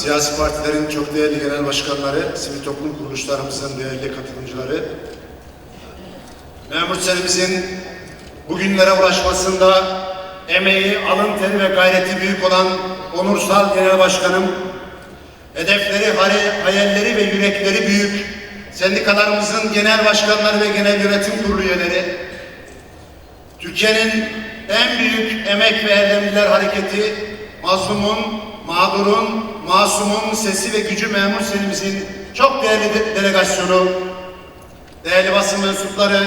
Siyasi partilerin çok değerli genel başkanları, sivil toplum kuruluşlarımızın değerli katılımcıları, memur bugünlere ulaşmasında emeği, alın teri ve gayreti büyük olan onursal genel başkanım, hedefleri, hay- hayalleri ve yürekleri büyük sendikalarımızın genel başkanları ve genel yönetim kurulu üyeleri, Türkiye'nin en büyük emek ve erdemliler hareketi, mazlumun, mağdurun, masumun sesi ve gücü memur senimizin çok değerli de- delegasyonu, değerli basın mensupları,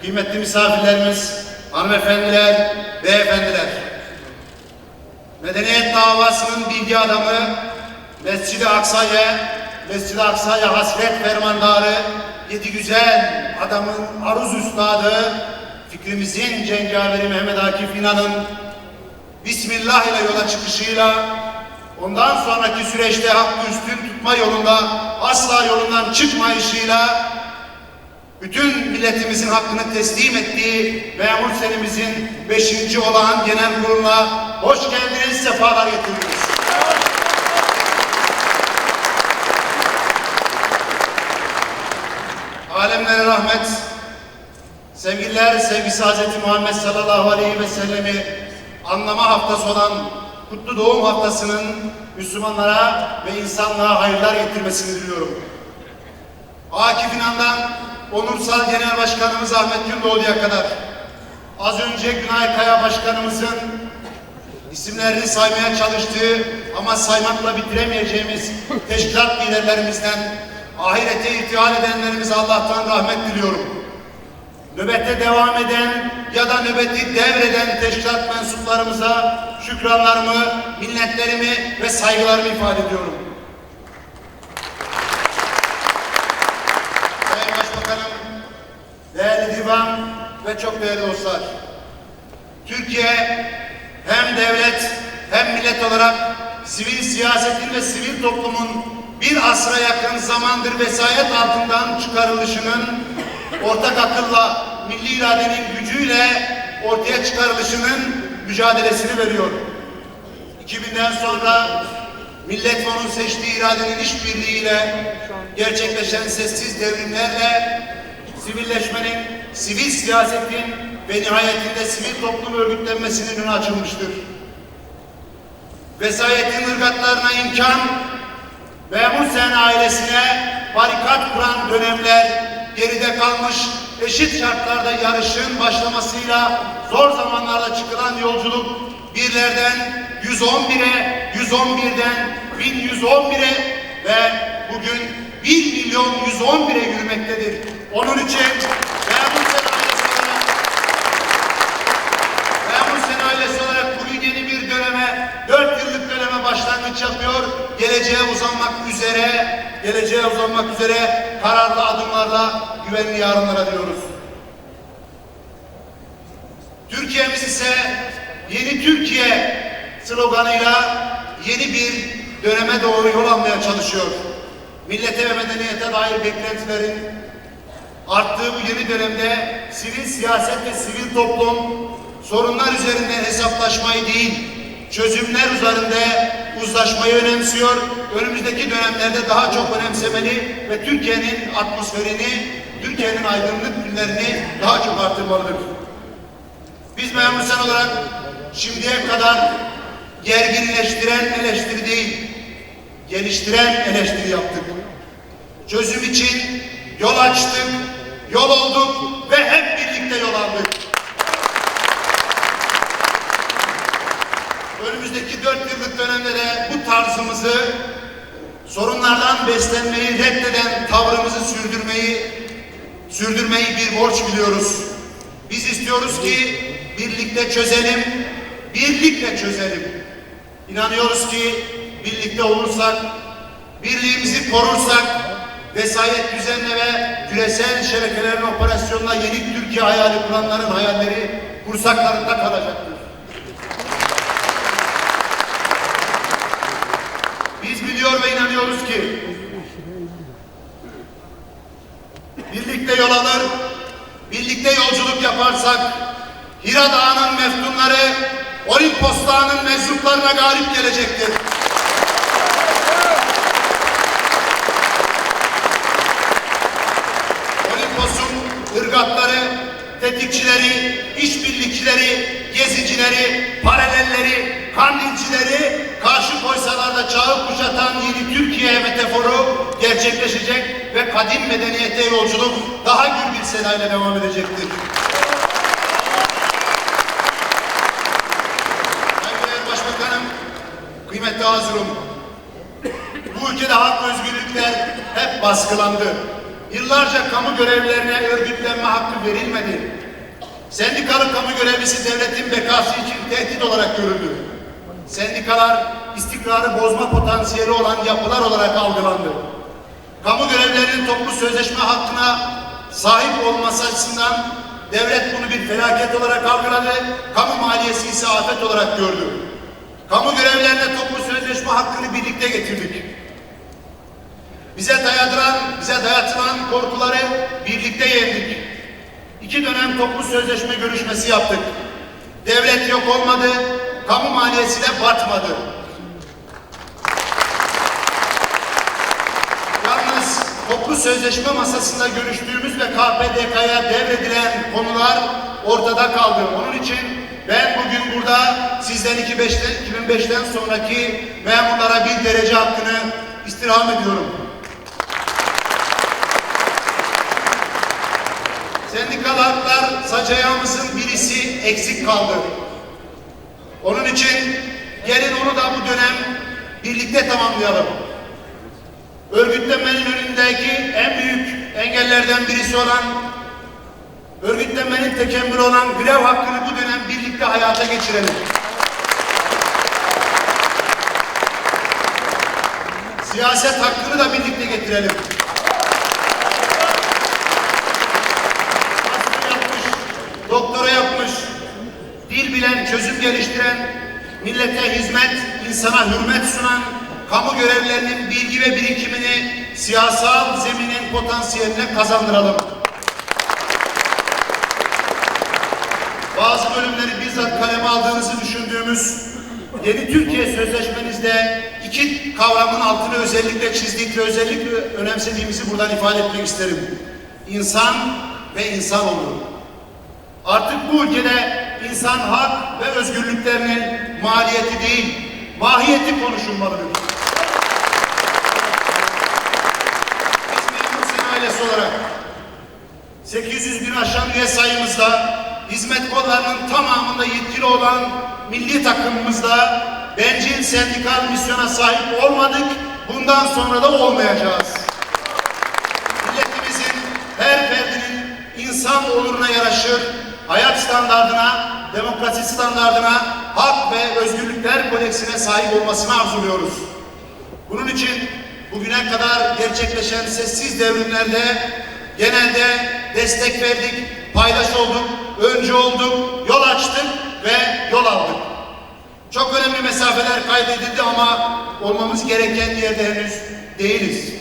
kıymetli misafirlerimiz, hanımefendiler, beyefendiler. Medeniyet davasının bilgi adamı, Mescid-i Aksa'ya, Mescid-i Aksa'ya hasret fermandarı, yedi güzel adamın aruz üstadı, fikrimizin cengaveri Mehmet Akif İnan'ın Bismillah ile yola çıkışıyla ondan sonraki süreçte hakkı üstün tutma yolunda asla yolundan çıkmayışıyla bütün milletimizin hakkını teslim ettiği memur senimizin beşinci olağan genel kuruluna hoş geldiniz, sefalar getirdiniz. Alemlere rahmet, sevgililer, sevgisi Hazreti Muhammed sallallahu aleyhi ve sellemi anlama haftası olan Kutlu Doğum Haftası'nın Müslümanlara ve insanlığa hayırlar getirmesini diliyorum. Akif İnan'dan Onursal Genel Başkanımız Ahmet Gündoğdu'ya kadar az önce Günay Kaya Başkanımızın isimlerini saymaya çalıştığı ama saymakla bitiremeyeceğimiz teşkilat liderlerimizden ahirete irtihal edenlerimize Allah'tan rahmet diliyorum. Nöbette devam eden ya da nöbeti devreden teşkilat mensuplarımıza şükranlarımı, minnetlerimi ve saygılarımı ifade ediyorum. Sayın Başbakanım, değerli divan ve çok değerli dostlar. Türkiye hem devlet hem millet olarak sivil siyasetin ve sivil toplumun bir asra yakın zamandır vesayet altından çıkarılışının ortak akılla milli iradenin gücüyle ortaya çıkarılışının mücadelesini veriyor. 2000'den sonra millet onun seçtiği iradenin işbirliğiyle gerçekleşen sessiz devrimlerle sivilleşmenin, sivil siyasetin ve nihayetinde sivil toplum örgütlenmesinin önü açılmıştır. Vesayetin ırgatlarına imkan, memur sen ailesine barikat kuran dönemler geride kalmış, eşit şartlarda yarışın başlamasıyla zor zamanlarda çıkılan yolculuk birlerden 111'e, 111'den 1111'e ve bugün 1 milyon 111'e yürümektedir. Onun için memur sen ailesi olarak Memur Sen ailesi olarak bugün yeni bir döneme, dört yıllık döneme başlangıç yapıyor. Geleceğe uzanmak üzere, geleceğe uzanmak üzere kararlı adımlarla güvenli yarınlara diyoruz. Türkiye'miz ise yeni Türkiye sloganıyla yeni bir döneme doğru yol almaya çalışıyor. Millete ve medeniyete dair beklentilerin arttığı bu yeni dönemde sivil siyaset ve sivil toplum sorunlar üzerinden hesaplaşmayı değil, çözümler üzerinde uzlaşmayı önemsiyor. Önümüzdeki dönemlerde daha çok önemsemeli ve Türkiye'nin atmosferini, Türkiye'nin aydınlık günlerini daha çok artırmalıdır. Biz memur olarak şimdiye kadar gerginleştiren eleştiri değil, geliştiren eleştiri yaptık. Çözüm için yol açtık, yol olduk ve hep birlikte yol aldık. Önümüzdeki dört yıllık dönemde de bu tarzımızı sorunlardan beslenmeyi reddeden tavrımızı sürdürmeyi sürdürmeyi bir borç biliyoruz. Biz istiyoruz ki birlikte çözelim, birlikte çözelim. İnanıyoruz ki birlikte olursak, birliğimizi korursak, vesayet düzenle ve küresel şebekelerin operasyonuna yeni Türkiye hayali kuranların hayalleri kursaklarında kalacaktır. biliyor ve inanıyoruz ki birlikte yol alır, birlikte yolculuk yaparsak Hira Dağı'nın meftunları Olimpos Dağı'nın meczuplarına galip gelecektir. Olimpos'un ırgatları, tetikçileri, işbirlikçileri, gezicileri, paralelleri, karnincileri, koysalarda çağı kuşatan yeni Türkiye metaforu gerçekleşecek ve kadim medeniyete yolculuk daha gür bir senayla devam edecektir. Saygıdeğer Başbakanım, kıymetli Hazirum, bu ülkede hak özgürlükler hep baskılandı. Yıllarca kamu görevlilerine örgütlenme hakkı verilmedi. Sendikalı kamu görevlisi devletin bekası için tehdit olarak görüldü. Sendikalar istikrarı bozma potansiyeli olan yapılar olarak algılandı. Kamu görevlilerinin toplu sözleşme hakkına sahip olması açısından devlet bunu bir felaket olarak algıladı, kamu maliyesi ise afet olarak gördü. Kamu görevlilerine toplu sözleşme hakkını birlikte getirdik. Bize dayatılan, bize dayatılan korkuları birlikte yendik. İki dönem toplu sözleşme görüşmesi yaptık. Devlet yok olmadı, kamu maliyesi de batmadı. Toplu sözleşme masasında görüştüğümüz ve KPDK'ya devredilen konular ortada kaldı. Onun için ben bugün burada sizden 2005'ten, 2005'ten sonraki memurlara bir derece hakkını istirham ediyorum. Sendikal haklar sac ayağımızın birisi eksik kaldı. Onun için gelin onu da bu dönem birlikte tamamlayalım. Örgütlenmenin önündeki en büyük engellerden birisi olan örgütlenmenin tekemmülü olan grev hakkını bu dönem birlikte hayata geçirelim. Siyaset hakkını da birlikte getirelim. Yapmış, doktora yapmış, dil bilen, çözüm geliştiren, millete hizmet, insana hürmet sunan, kamu görevlerinin bilgi ve birikimini siyasal zeminin potansiyeline kazandıralım. Bazı bölümleri bizzat kaleme aldığınızı düşündüğümüz Yeni Türkiye Sözleşmenizde iki kavramın altını özellikle çizdik ve özellikle önemsediğimizi buradan ifade etmek isterim. İnsan ve insanoğlu. Artık bu ülkede insan hak ve özgürlüklerinin maliyeti değil, mahiyeti konuşulmalıdır. Biz memur sen ailesi olarak 800 bin aşan üye sayımızda hizmet kollarının tamamında yetkili olan milli takımımızda bencil sendikal misyona sahip olmadık, bundan sonra da olmayacağız. Milletimizin her ferdinin insan oluruna yaraşır, hayat standardına, demokrasi standardına, hak ve özgürlükler kodeksine sahip olmasını arzuluyoruz. Bunun için bugüne kadar gerçekleşen sessiz devrimlerde genelde destek verdik, paydaş olduk, öncü olduk, yol açtık ve yol aldık. Çok önemli mesafeler kaydedildi ama olmamız gereken yerde henüz değiliz.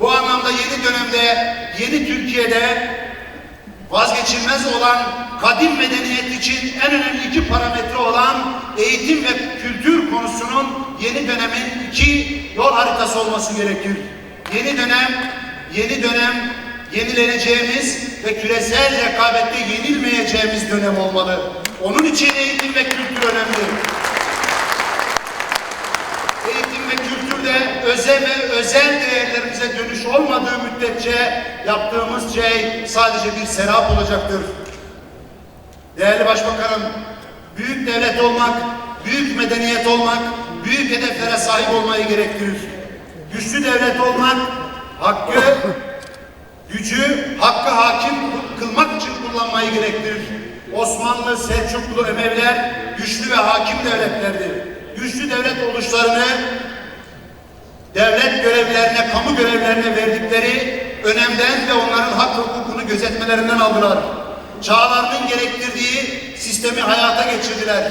Bu anlamda yeni dönemde, yeni Türkiye'de vazgeçilmez olan kadim medeniyet için en önemli iki parametre olan eğitim ve kültür konusunun yeni dönemin iki yol haritası olması gerekir. Yeni dönem, yeni dönem yenileneceğimiz ve küresel rekabette yenilmeyeceğimiz dönem olmalı. Onun için eğitim ve kültür önemli. Eğitim ve özel ve özel değerlerimize dönüş olmadığı müddetçe yaptığımız şey sadece bir serap olacaktır. Değerli Başbakanım, büyük devlet olmak, büyük medeniyet olmak, büyük hedeflere sahip olmayı gerektirir. Güçlü devlet olmak, hakkı, gücü, hakkı hakim kılmak için kullanmayı gerektirir. Osmanlı, Selçuklu, Emeviler güçlü ve hakim devletlerdi. Güçlü devlet oluşlarını devlet görevlerine, kamu görevlerine verdikleri önemden ve onların hak hukukunu gözetmelerinden aldılar. Çağlarının gerektirdiği sistemi hayata geçirdiler.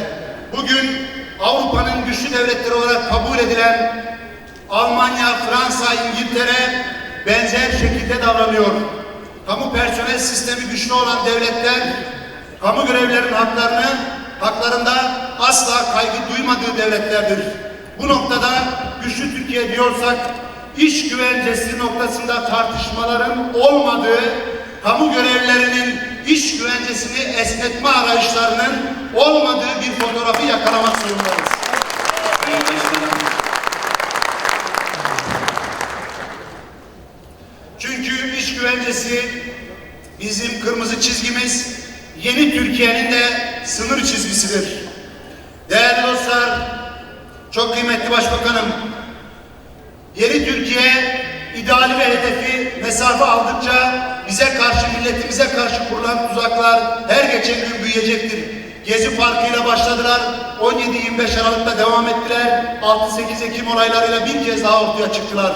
Bugün Avrupa'nın güçlü devletleri olarak kabul edilen Almanya, Fransa, İngiltere benzer şekilde davranıyor. Kamu personel sistemi güçlü olan devletler kamu görevlerinin haklarını haklarında asla kaygı duymadığı devletlerdir. Bu noktada güçlü Türkiye diyorsak iş güvencesi noktasında tartışmaların olmadığı, kamu görevlerinin iş güvencesini esnetme arayışlarının olmadığı bir fotoğrafı yakalamak zorundayız. Çünkü iş güvencesi bizim kırmızı çizgimiz, yeni Türkiye'nin de sınır çizgisidir. Değerli dostlar, çok kıymetli başbakanım, yeni Türkiye ideali ve hedefi mesafe aldıkça bize karşı, milletimize karşı kurulan tuzaklar her geçen gün büyüyecektir. Gezi Parkı ile başladılar, 17-25 Aralık'ta devam ettiler, 6-8 Ekim olaylarıyla bir kez daha ortaya çıktılar.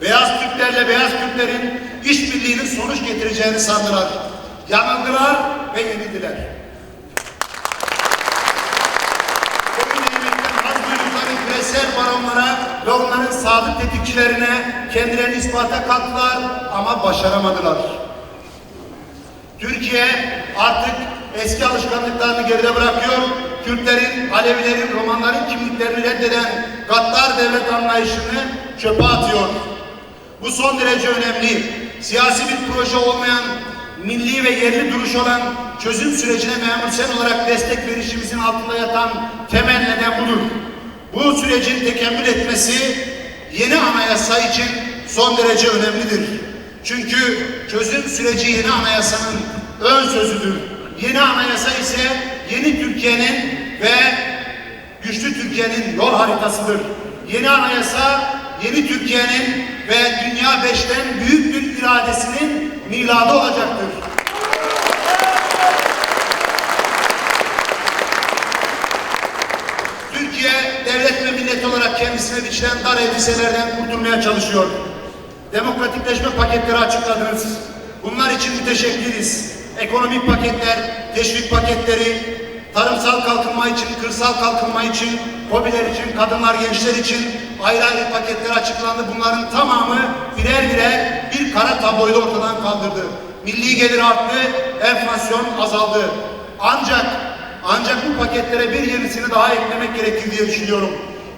Beyaz Türklerle Beyaz Türklerin işbirliğinin sonuç getireceğini sandılar. Yanıldılar ve yenildiler. Baronlara ve onların sadık tetikçilerine kendilerini ispata kalktılar ama başaramadılar. Türkiye artık eski alışkanlıklarını geride bırakıyor. Kürtlerin, Alevilerin, Romanların kimliklerini reddeden gaddar devlet anlayışını çöpe atıyor. Bu son derece önemli. Siyasi bir proje olmayan, milli ve yerli duruş olan çözüm sürecine memur sen olarak destek verişimizin altında yatan temel neden budur. Bu sürecin tekemmül etmesi yeni anayasa için son derece önemlidir. Çünkü çözüm süreci yeni anayasanın ön sözüdür. Yeni anayasa ise yeni Türkiye'nin ve güçlü Türkiye'nin yol haritasıdır. Yeni anayasa yeni Türkiye'nin ve Dünya Beş'ten büyük bir iradesinin miladı olacaktır. Türkiye devlet ve millet olarak kendisine biçilen dar elbiselerden kurtulmaya çalışıyor. Demokratikleşme paketleri açıkladınız. Bunlar için müteşekkiriz. Ekonomik paketler, teşvik paketleri, tarımsal kalkınma için, kırsal kalkınma için, hobiler için, kadınlar, gençler için ayrı ayrı paketler açıklandı. Bunların tamamı birer birer bir kara tabloyu da ortadan kaldırdı. Milli gelir arttı, enflasyon azaldı. Ancak ancak bu paketlere bir yenisini daha eklemek gerekir diye düşünüyorum.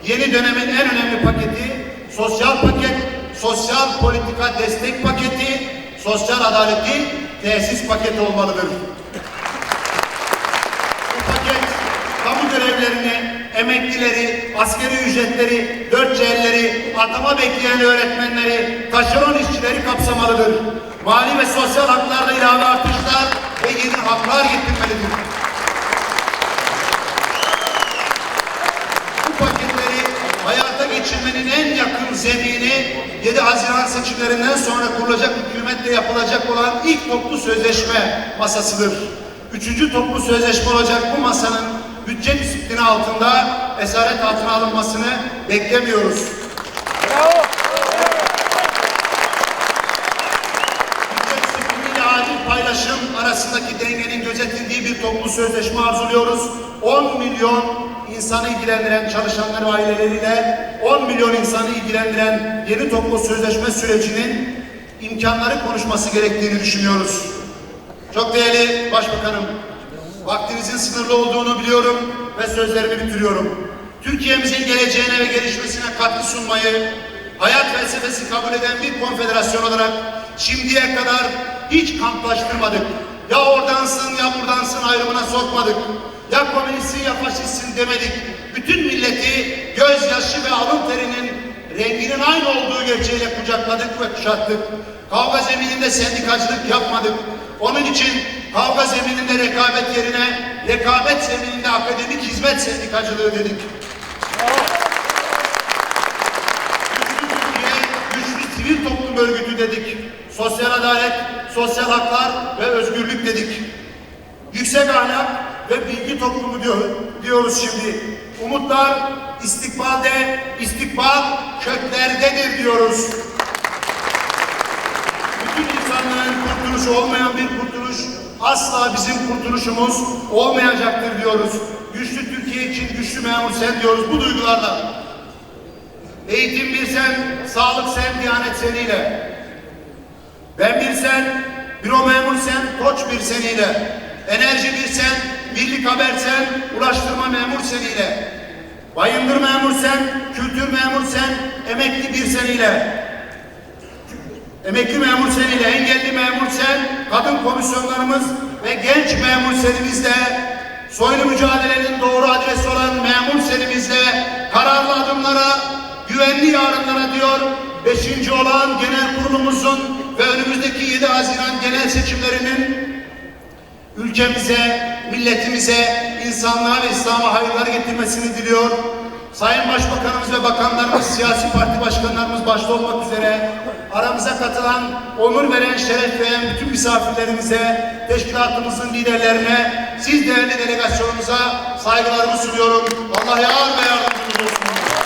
Yeni dönemin en önemli paketi sosyal paket, sosyal politika destek paketi, sosyal adaleti tesis paketi olmalıdır. Bu paket kamu görevlerini, emeklileri, askeri ücretleri, dört C'lileri, atama bekleyen öğretmenleri, taşeron işçileri kapsamalıdır. Mali ve sosyal haklarda ilave artışlar ve yeni haklar getirmelidir. Geçirmenin en yakın zemini 7 Haziran seçimlerinden sonra kurulacak hükümetle yapılacak olan ilk toplu sözleşme masasıdır. Üçüncü toplu sözleşme olacak bu masanın bütçe disiplini altında esaret altına alınmasını beklemiyoruz. Bütçe disipliniyle adil paylaşım arasındaki dengenin gözetildiği bir toplu sözleşme arzuluyoruz. 10 milyon insanı ilgilendiren çalışanlar ve aileleriyle 10 milyon insanı ilgilendiren yeni toplu sözleşme sürecinin imkanları konuşması gerektiğini düşünüyoruz. Çok değerli Başbakanım, vaktinizin sınırlı olduğunu biliyorum ve sözlerimi bitiriyorum. Türkiye'mizin geleceğine ve gelişmesine katkı sunmayı, hayat felsefesi kabul eden bir konfederasyon olarak şimdiye kadar hiç kamplaştırmadık. Ya oradansın ya buradansın ayrımına sokmadık. Ya komünistsin ya faşistsin demedik. Bütün milleti gözyaşı ve alın terinin renginin aynı olduğu gerçeğiyle kucakladık ve kuşattık. Kavga zemininde sendikacılık yapmadık. Onun için kavga zemininde rekabet yerine rekabet zemininde akademik hizmet sendikacılığı dedik. Sivil toplum örgütü dedik. Sosyal adalet, sosyal haklar ve özgürlük dedik. Yüksek ahlak ve bilgi toplumu diyor, diyoruz şimdi. Umutlar istikbalde, istikbal köklerdedir diyoruz. Bütün insanların kurtuluşu olmayan bir kurtuluş asla bizim kurtuluşumuz olmayacaktır diyoruz. Güçlü Türkiye için güçlü memur sen diyoruz bu duygularla. Eğitim bir sen, sağlık sen, diyanet seniyle. Ben bir sen, büro memur sen, koç bir seniyle. Enerji bir sen, birlik haber sen, ulaştırma memur seniyle. Bayındır memur sen, kültür memur sen, emekli bir seniyle. Emekli memur seniyle engelli memur sen, kadın komisyonlarımız ve genç memur senimizle soylu mücadelenin doğru adresi olan memur senimizle kararlı adımlara, güvenli yarınlara diyor 5. olan genel kurulumuzun ve önümüzdeki 7 Haziran genel seçimlerinin ülkemize, milletimize, insanlığa ve İslam'a hayırlar getirmesini diliyor. Sayın Başbakanımız ve bakanlarımız, siyasi parti başkanlarımız başta olmak üzere aramıza katılan, onur veren, şeref veren bütün misafirlerimize, teşkilatımızın liderlerine, siz değerli delegasyonumuza saygılarımı sunuyorum. Allah yar ve yardımcınız olsun.